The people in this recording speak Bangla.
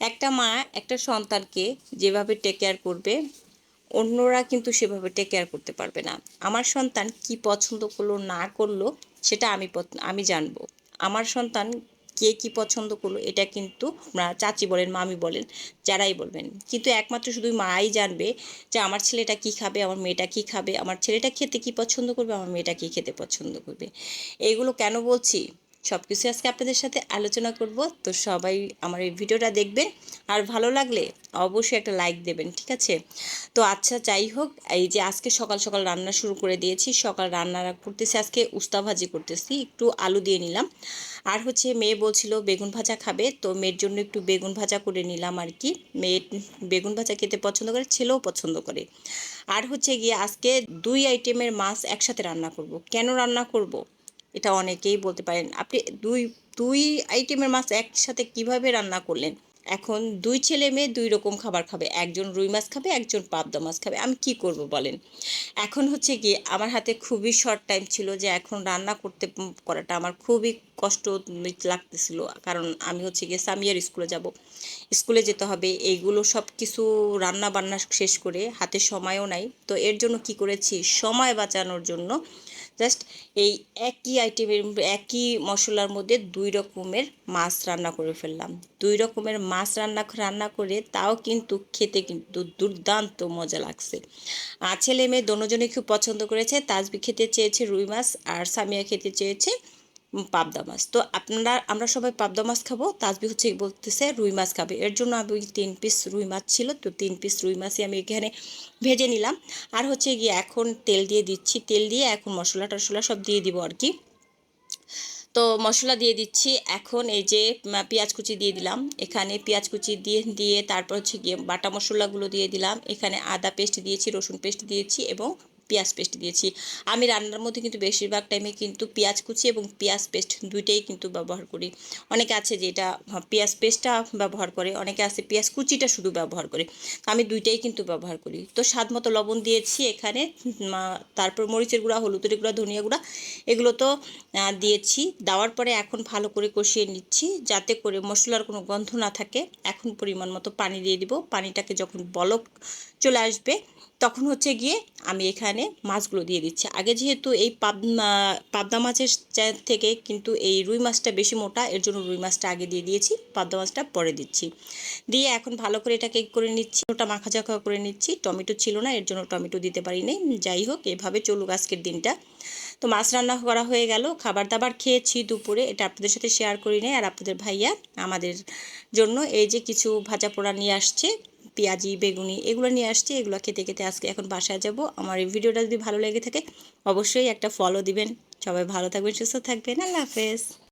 একটা মা একটা সন্তানকে যেভাবে টেক কেয়ার করবে, অন্যরা কিন্তু সেভাবে টেক কেয়ার করতে পারবে না। আমার সন্তান কি পছন্দ করল, না করল, সেটা আমি আমি জানব। আমার সন্তান কে কি পছন্দ করল, এটা কিন্তু আপনারা চাচি বলেন, মামি বলেন, যারাই বলবেন। কিন্তু একমাত্র শুধু মাই জানবে যে আমার ছেলেটা কি খাবে, আমার মেয়েটা কি খাবে, আমার ছেলেটা খেতে কি পছন্দ করবে, আমার মেয়েটা কি খেতে পছন্দ করবে। এইগুলো কেন বলছি? সব কিছু আজকে আপনাদের সাথে আলোচনা করব। তো সবাই আমার এই ভিডিওটা দেখবেন। আর ভালো লাগলে অবশ্যই একটা লাইক দেবেন, ঠিক আছে? তো আচ্ছা যাই হোক, এই যে আজকে সকাল সকাল রান্না শুরু করে দিয়েছি। সকাল রান্না করতেছি, আজকে উস্তা ভাজি করতেছি। একটু আলু দিয়ে নিলাম। আর হচ্ছে মেয়ে বলছিল বেগুন ভাজা খাবে। তো মেয়ের জন্য একটু বেগুন ভাজা করে নিলাম আর কি। মেয়ে বেগুন ভাজা খেতে পছন্দ করে, ছেলেও পছন্দ করে। আর হচ্ছে গিয়ে আজকে দুই আইটেমের মাছ একসাথে রান্না করব। কেন রান্না করব? এটা অনেকেই বলতে পারেন। আপনি দুই দুই আইটেমের মাছ একসাথে কীভাবে রান্না করলেন? এখন দুই ছেলে মেয়ে দুই রকম খাবার খাবে। একজন রুই মাছ খাবে, একজন পাবদা মাছ খাবে। আমি কি করব বলেন? এখন হচ্ছে কি, আমার হাতে খুবই শর্ট টাইম ছিল যে এখন রান্না করতে করাটা আমার খুবই কষ্ট লাগতেছিল। কারণ আমি হচ্ছে গিয়ে সামিয়ার স্কুলে যাব। স্কুলে যেতে হবে। এইগুলো সব কিছু রান্না বান্না শেষ করে হাতে সময়ও নাই। তো এর জন্য কি করেছি? সময় বাঁচানোর জন্য জাস্ট এই একই আইটেমের একই মশলার মধ্যে দুই রকমের মাছ রান্না করে ফেললাম। দুই রকমের মাছ রান্না রান্না করে তাও কিন্তু খেতে কিন্তু দুর্দান্ত মজা লাগছে। আর ছেলে মেয়ে দনোজনে খুব পছন্দ করেছে। তাজবি খেতে চেয়েছে রুই মাছ আর সামিয়া খেতে চেয়েছে পাবদা মাছ। তো আপনারা, আমরা সবাই পাবদা মাছ খাব। তাজবি হচ্ছে বলতেছে, রুই মাছ খাবে। এর জন্য আমি ওই তিন পিস রুই মাছ ছিল, তো তিন পিস রুই মাছই আমি এখানে ভেজে নিলাম। আর হচ্ছে গিয়ে এখন তেল দিয়ে দিচ্ছি। তেল দিয়ে এখন মশলা টশলা সব দিয়ে দিব আর কি। তো মশলা দিয়ে দিচ্ছি। এখন এই যে পেঁয়াজ কুচি দিয়ে দিলাম। এখানে পেঁয়াজ কুচি দিয়ে দিয়ে তারপর হচ্ছে গিয়ে বাটা মশলাগুলো দিয়ে দিলাম। এখানে আদা পেস্ট দিয়েছি, রসুন পেস্ট দিয়েছি এবং পেঁয়াজ পেস্ট দিয়েছি। আমি রান্নার মধ্যে কিন্তু বেশিরভাগ টাইমে কিন্তু পেঁয়াজ কুচি এবং পেঁয়াজ পেস্ট দুইটাই কিন্তু ব্যবহার করি। অনেকে আছে যে এটা পেঁয়াজ পেস্টটা ব্যবহার করে, অনেকে আছে পেঁয়াজ কুচিটা শুধু ব্যবহার করে। আমি দুইটাই কিন্তু ব্যবহার করি। তো স্বাদ মতো লবণ দিয়েছি এখানে তারপর মরিচের গুঁড়া, হলুদের গুঁড়া, ধনিয়া গুঁড়া, এগুলো তো দিয়েছি। দেওয়ার পরে এখন ভালো করে কষিয়ে নিচ্ছি যাতে করে মশলার কোনো গন্ধ না থাকে। এখন পরিমাণ মতো পানি দিয়ে দিব। পানিটাকে যখন বলক চলে আসবে, তখন হচ্ছে গিয়ে আমি এখানে মাছগুলো দিয়ে দিচ্ছি। আগে যেহেতু এই পাবদা মাছের থেকে কিন্তু এই রুই মাছটা বেশি মোটা, এর জন্য রুই মাছটা আগে দিয়ে দিয়েছি, পাবদা মাছটা পরে দিচ্ছি। দিয়ে এখন ভালো করে এটাকে করে নিচ্ছি, ওটা মাখা চাখা করে নিচ্ছি, টমেটো ছিল না, এর জন্য টমেটো দিতে পারি নাই। যাই হোক, এভাবে চলুক আজকের দিনটা। তো মাছ রান্না করা হয়ে গেল, খাবার দাবার খেয়েছি দুপুরে, এটা আপনাদের সাথে শেয়ার করি নাই, আর আপনাদের ভাইয়া আমাদের জন্য এই যে কিছু ভাজা পোড়া নিয়ে আসছে পেঁয়াজি, বেগুনি এগুলো নিয়ে আসছি। এগুলো খেতে খেতে আজকে এখন বাসায় যাব। আমার এই ভিডিওটা যদি ভালো লেগে থাকে, অবশ্যই একটা ফলো দিবেন। সবাই ভালো থাকবেন, সুস্থ থাকবেন। আল্লাহ হাফেজ।